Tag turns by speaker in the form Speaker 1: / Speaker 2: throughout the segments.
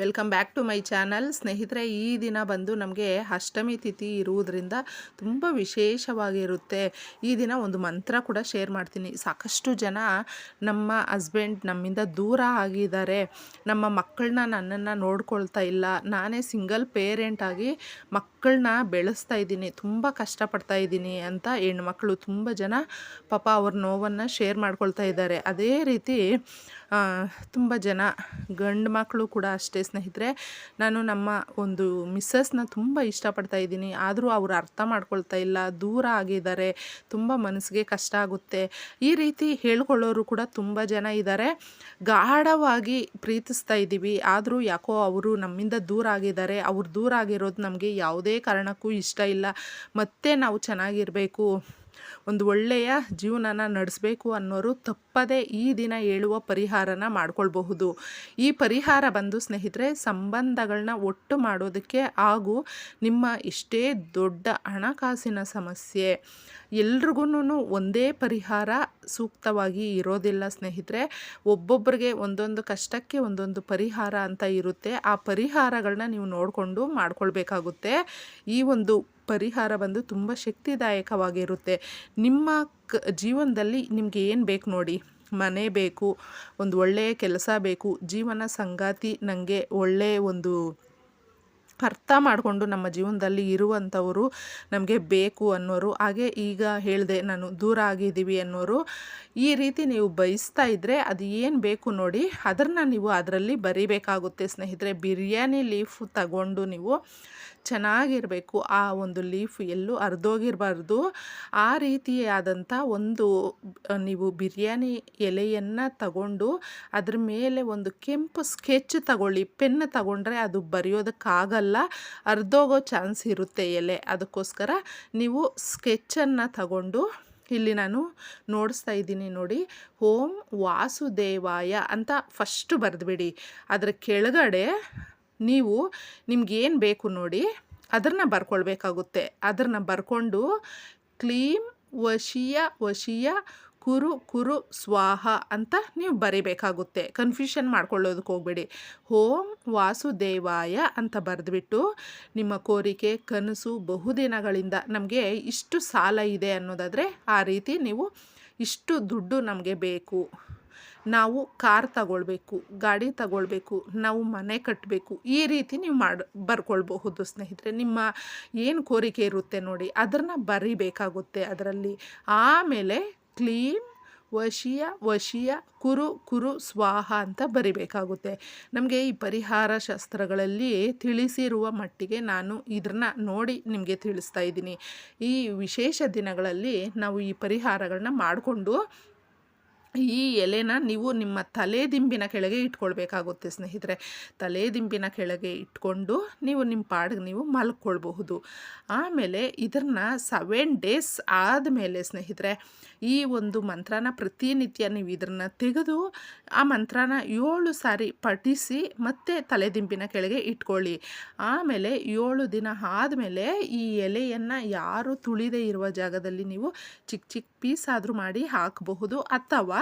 Speaker 1: Welcome back to my channel. ಸ್ನೇಹಿತರೆ, ಈ ದಿನ ಬಂದು ನಮಗೆ ಅಷ್ಟಮಿ ತಿಥಿ ಇರುವುದರಿಂದ ತುಂಬ ವಿಶೇಷವಾಗಿರುತ್ತೆ. ಈ ದಿನ ಒಂದು ಮಂತ್ರ ಕೂಡ ಶೇರ್ ಮಾಡ್ತೀನಿ. ಸಾಕಷ್ಟು ಜನ ನಮ್ಮ ಹಸ್ಬೆಂಡ್ ನಮ್ಮಿಂದ ದೂರ ಆಗಿದ್ದಾರೆ. ನಮ್ಮ ಮಕ್ಕಳನ್ನ ನನ್ನನ್ನು ನೋಡ್ಕೊಳ್ತಾ ಇಲ್ಲ. ನಾನೇ ಸಿಂಗಲ್ ಪೇರೆಂಟ್ ಆಗಿ ಮಕ್ಕಳನ್ನ ಬೆಳೆಸ್ತಾ ಇದ್ದೀನಿ. ತುಂಬ ಕಷ್ಟಪಡ್ತಾ ಇದ್ದೀನಿ ಅಂತ ಹೆಣ್ಮಕ್ಳು ತುಂಬ ಜನ ಪಾಪ ಅವ್ರ ನೋವನ್ನು ಶೇರ್ ಮಾಡ್ಕೊಳ್ತಾ ಇದ್ದಾರೆ. ಅದೇ ರೀತಿ ತುಂಬ ಜನ, ಗಂಡು ಮಕ್ಕಳು ಕೂಡ ಅಷ್ಟೇ ಸ್ನೇಹಿತರೆ. ನಾನು ನಮ್ಮ ಒಂದು ಮಿಸ್ಸಸ್ನ ತುಂಬ ಇಷ್ಟಪಡ್ತಾ ಇದ್ದೀನಿ. ಆದರೂ ಅವರು ಅರ್ಥ ಮಾಡ್ಕೊಳ್ತಾ ಇಲ್ಲ, ದೂರ ಆಗಿದ್ದಾರೆ, ತುಂಬ ಮನಸ್ಸಿಗೆ ಕಷ್ಟ ಆಗುತ್ತೆ. ಈ ರೀತಿ ಹೇಳ್ಕೊಳ್ಳೋರು ಕೂಡ ತುಂಬ ಜನ ಇದ್ದಾರೆ. ಗಾಢವಾಗಿ ಪ್ರೀತಿಸ್ತಾ ಇದ್ದೀವಿ. ಆದರೂ ಯಾಕೋ ಅವರು ನಮ್ಮಿಂದ ದೂರ ಆಗಿದ್ದಾರೆ. ಅವ್ರು ದೂರ ಆಗಿರೋದು ನಮಗೆ ಯಾವುದೇ ಕಾರಣಕ್ಕೂ ಇಷ್ಟ ಇಲ್ಲ. ಮತ್ತೆ ನಾವು ಚೆನ್ನಾಗಿರಬೇಕು. ಒಂದು ಒಳ್ಳೆಯ ಜೀವನನ ನಡೆಸಬೇಕು ಅನ್ನೋರು ತಪ್ಪದೇ ಈ ದಿನ ಹೇಳುವ ಪರಿಹಾರನ ಮಾಡ್ಕೊಳ್ಬಹುದು. ಈ ಪರಿಹಾರ ಬಂದು ಸ್ನೇಹಿತರೆ ಸಂಬಂಧಗಳನ್ನ ಒಟ್ಟು ಮಾಡೋದಕ್ಕೆ ಹಾಗೂ ನಿಮ್ಮ ಇಷ್ಟೇ ದೊಡ್ಡ ಹಣಕಾಸಿನ ಸಮಸ್ಯೆ ಎಲ್ರಿಗೂ ಒಂದೇ ಪರಿಹಾರ ಸೂಕ್ತವಾಗಿ ಇರೋದಿಲ್ಲ ಸ್ನೇಹಿತರೆ. ಒಬ್ಬೊಬ್ಬರಿಗೆ ಒಂದೊಂದು ಕಷ್ಟಕ್ಕೆ ಒಂದೊಂದು ಪರಿಹಾರ ಅಂತ ಇರುತ್ತೆ. ಆ ಪರಿಹಾರಗಳನ್ನ ನೀವು ನೋಡಿಕೊಂಡು ಮಾಡ್ಕೊಳ್ಬೇಕಾಗುತ್ತೆ. ಈ ಒಂದು ಪರಿಹಾರ ಬಂದು ತುಂಬ ಶಕ್ತಿದಾಯಕವಾಗಿರುತ್ತೆ. ನಿಮ್ಮ ಕ, ಜೀವನದಲ್ಲಿ ನಿಮಗೆ ಏನು ಬೇಕು ನೋಡಿ? ಮನೆ ಬೇಕು, ಒಂದು ಒಳ್ಳೆಯ ಕೆಲಸ ಬೇಕು, ಜೀವನ ಸಂಗಾತಿ ನನಗೆ ಒಳ್ಳೆಯ ಒಂದು ಅರ್ಥ ಮಾಡಿಕೊಂಡು ನಮ್ಮ ಜೀವನದಲ್ಲಿ ಇರುವಂಥವರು ನಮಗೆ ಬೇಕು ಅನ್ನೋರು. ಹಾಗೆ ಈಗ ಹೇಳಿದೆ, ನಾನು ದೂರ ಆಗಿದ್ದೀವಿ ಅನ್ನೋರು. ಈ ರೀತಿ ನೀವು ಬಯಸ್ತಾ ಇದ್ದರೆ ಅದು ಏನು ಬೇಕು ನೋಡಿ, ಅದನ್ನು ನೀವು ಅದರಲ್ಲಿ ಬರಿಬೇಕಾಗುತ್ತೆ. ಸ್ನೇಹಿತರೆ, ಬಿರಿಯಾನಿ ಲೀಫ್ ತಗೊಂಡು ನೀವು ಚೆನ್ನಾಗಿರಬೇಕು. ಆ ಒಂದು ಲೀಫ್ ಎಲ್ಲೂ ಅರ್ಧೋಗಿರಬಾರ್ದು ಆ ರೀತಿಯಾದಂಥ ಒಂದು, ನೀವು ಬಿರಿಯಾನಿ ಎಲೆಯನ್ನು ತಗೊಂಡು ಅದ್ರ ಮೇಲೆ ಒಂದು ಕೆಂಪು ಸ್ಕೆಚ್ ತಗೊಳ್ಳಿ, ಪೆನ್ ತಗೊಂಡ್ರೆ ಅದು ಬರೆಯೋದಕ್ಕಾಗಲ್ಲ. ಅರ್ಧೋಗೋ ಚಾನ್ಸ್ ಇರುತ್ತೆ ಎಲೆ. ಅದಕ್ಕೋಸ್ಕರ ನೀವು ಸ್ಕೆಚ್ಚನ್ನು ತಗೊಂಡು ಇಲ್ಲಿ ನಾನು ನೋಡಿಸ್ತಾ ಇದ್ದೀನಿ ನೋಡಿ. ಓಂ ವಾಸುದೇವಾಯ ಅಂತ ಫಸ್ಟು ಬರೆದ್ಬಿಡಿ. ಅದರ ಕೆಳಗಡೆ ನೀವು ನಿಮ್ಗೇನು ಬೇಕು ನೋಡಿ, ಅದನ್ನು ಬರ್ಕೊಳ್ಬೇಕಾಗುತ್ತೆ. ಅದನ್ನು ಬರ್ಕೊಂಡು ಕ್ಲೀಮ್ ವಶಿಯ ವಶಿಯ ಕುರು ಕುರು ಸ್ವಾಹ ಅಂತ ನೀವು ಬರಿಬೇಕಾಗುತ್ತೆ. ಕನ್ಫ್ಯೂಷನ್ ಮಾಡ್ಕೊಳ್ಳೋದಕ್ಕೆ ಹೋಗಬೇಡಿ. ಓಂ ವಾಸುದೇವಾಯ ಅಂತ ಬರೆದ್ಬಿಟ್ಟು ನಿಮ್ಮ ಕೋರಿಕೆ, ಕನಸು ಬಹುದಿನಗಳಿಂದ ನಮಗೆ ಇಷ್ಟು ಸಾಲ ಇದೆ ಅನ್ನೋದಾದರೆ ಆ ರೀತಿ ನೀವು ಇಷ್ಟು ದುಡ್ಡು ನಮಗೆ ಬೇಕು. ನಾವು ಕಾರ್ ತಗೊಳ್ಬೇಕು, ಗಾಡಿ ತಗೊಳ್ಬೇಕು, ನಾವು ಮನೆ ಕಟ್ಟಬೇಕು ಈ ರೀತಿ ನೀವು ಮಾಡಿ, ಬರ್ಕೊಳ್ಬಹುದು ಸ್ನೇಹಿತರೆ. ನಿಮ್ಮ ಏನು ಕೋರಿಕೆ ಇರುತ್ತೆ ನೋಡಿ, ಅದನ್ನು ಬರಿಬೇಕಾಗುತ್ತೆ ಅದರಲ್ಲಿ. ಆಮೇಲೆ ಕ್ಲೀನ್ ವಶಿಯ ವಶಿಯ, ಕುರು ಕುರು, ಸ್ವಾಹ ಅಂತ ಬರಿಬೇಕಾಗುತ್ತೆ. ನಮಗೆ ಈ ಪರಿಹಾರ ಶಾಸ್ತ್ರಗಳಲ್ಲಿ ತಿಳಿಸಿರುವ ಮಟ್ಟಿಗೆ ನಾನು ಇದನ್ನ ನೋಡಿ ನಿಮಗೆ ತಿಳಿಸ್ತಾ ಇದ್ದೀನಿ. ಈ ವಿಶೇಷ ದಿನಗಳಲ್ಲಿ ನಾವು ಈ ಪರಿಹಾರಗಳನ್ನ ಮಾಡಿಕೊಂಡು ಈ ಎಲೆನ ನೀವು ನಿಮ್ಮ ತಲೆ ದಿಂಬಿನ ಕೆಳಗೆ ಇಟ್ಕೊಳ್ಬೇಕಾಗುತ್ತೆ ಸ್ನೇಹಿತರೆ. ತಲೆ ದಿಂಬಿನ ಕೆಳಗೆ ಇಟ್ಕೊಂಡು ನೀವು ನಿಮ್ಮ ಪಾಡಿಗೆ ನೀವು ಮಲ್ಕೊಳ್ಬಹುದು. ಆಮೇಲೆ ಇದನ್ನ ಸೆವೆನ್ ಡೇಸ್ ಆದಮೇಲೆ ಸ್ನೇಹಿತರೆ, ಈ ಒಂದು ಮಂತ್ರನ ಪ್ರತಿನಿತ್ಯ ನೀವು ಇದನ್ನು ತೆಗೆದು ಆ ಮಂತ್ರನ ಏಳು ಸಾರಿ ಪಠಿಸಿ ಮತ್ತೆ ತಲೆದಿಂಬಿನ ಕೆಳಗೆ ಇಟ್ಕೊಳ್ಳಿ. ಆಮೇಲೆ ಏಳು ದಿನ ಆದಮೇಲೆ ಈ ಎಲೆಯನ್ನು ಯಾರು ತುಳಿದೇ ಇರುವ ಜಾಗದಲ್ಲಿ ನೀವು ಚಿಕ್ಕ ಚಿಕ್ಕ ಪೀಸ್ ಆದರೂ ಮಾಡಿ ಹಾಕಬಹುದು. ಅಥವಾ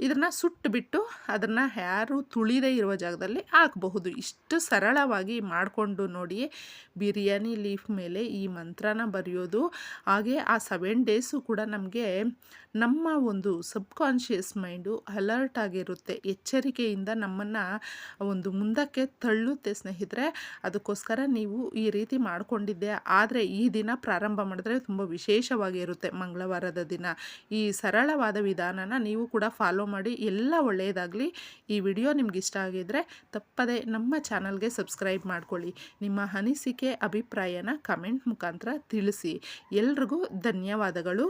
Speaker 1: ಇದನ್ನು ಸುಟ್ಟು ಬಿಟ್ಟು ಅದನ್ನು ಯಾರು ತುಳಿದೇ ಇರುವ ಜಾಗದಲ್ಲಿ ಹಾಕಬಹುದು. ಇಷ್ಟು ಸರಳವಾಗಿ ಮಾಡಿಕೊಂಡು ನೋಡಿ ಬಿರಿಯಾನಿ ಲೀಫ್ ಮೇಲೆ ಈ ಮಂತ್ರನ ಬರೆಯೋದು, ಹಾಗೆ ಆ ಸೆವೆನ್ ಡೇಸು ಕೂಡ ನಮಗೆ ನಮ್ಮ ಒಂದು ಸಬ್ಕಾನ್ಷಿಯಸ್ ಮೈಂಡು ಅಲರ್ಟ್ ಆಗಿರುತ್ತೆ. ಎಚ್ಚರಿಕೆಯಿಂದ ನಮ್ಮನ್ನು ಒಂದು ಮುಂದಕ್ಕೆ ತಳ್ಳುತ್ತೆ ಸ್ನೇಹಿತರೆ. ಅದಕ್ಕೋಸ್ಕರ ನೀವು ಈ ರೀತಿ ಮಾಡಿಕೊಂಡಿದ್ದೆ. ಆದರೆ ಈ ದಿನ ಪ್ರಾರಂಭ ಮಾಡಿದ್ರೆ ತುಂಬ ವಿಶೇಷವಾಗಿರುತ್ತೆ. ಮಂಗಳವಾರದ ದಿನ. ಈ ಸರಳವಾದ ವಿಧಾನನ ನೀವು ಕೂಡ ಫಾಲೋ ಮಾಡಿ ಎಲ್ಲ ಒಳ್ಳೆಯದಾಗಲಿ. ಈ ವಿಡಿಯೋ ನಿಮ್ಗೆ ಇಷ್ಟ ಆಗಿದ್ದರೆ ತಪ್ಪದೆ ನಮ್ಮ ಚಾನಲ್ಗೆ ಸಬ್ಸ್ಕ್ರೈಬ್ ಮಾಡ್ಕೊಳ್ಳಿ. ನಿಮ್ಮ ಅನಿಸಿಕೆ, ಅಭಿಪ್ರಾಯನ ಕಮೆಂಟ್ ಮುಖಾಂತರ ತಿಳಿಸಿ. ಎಲ್ರಿಗೂ ಧನ್ಯವಾದಗಳು.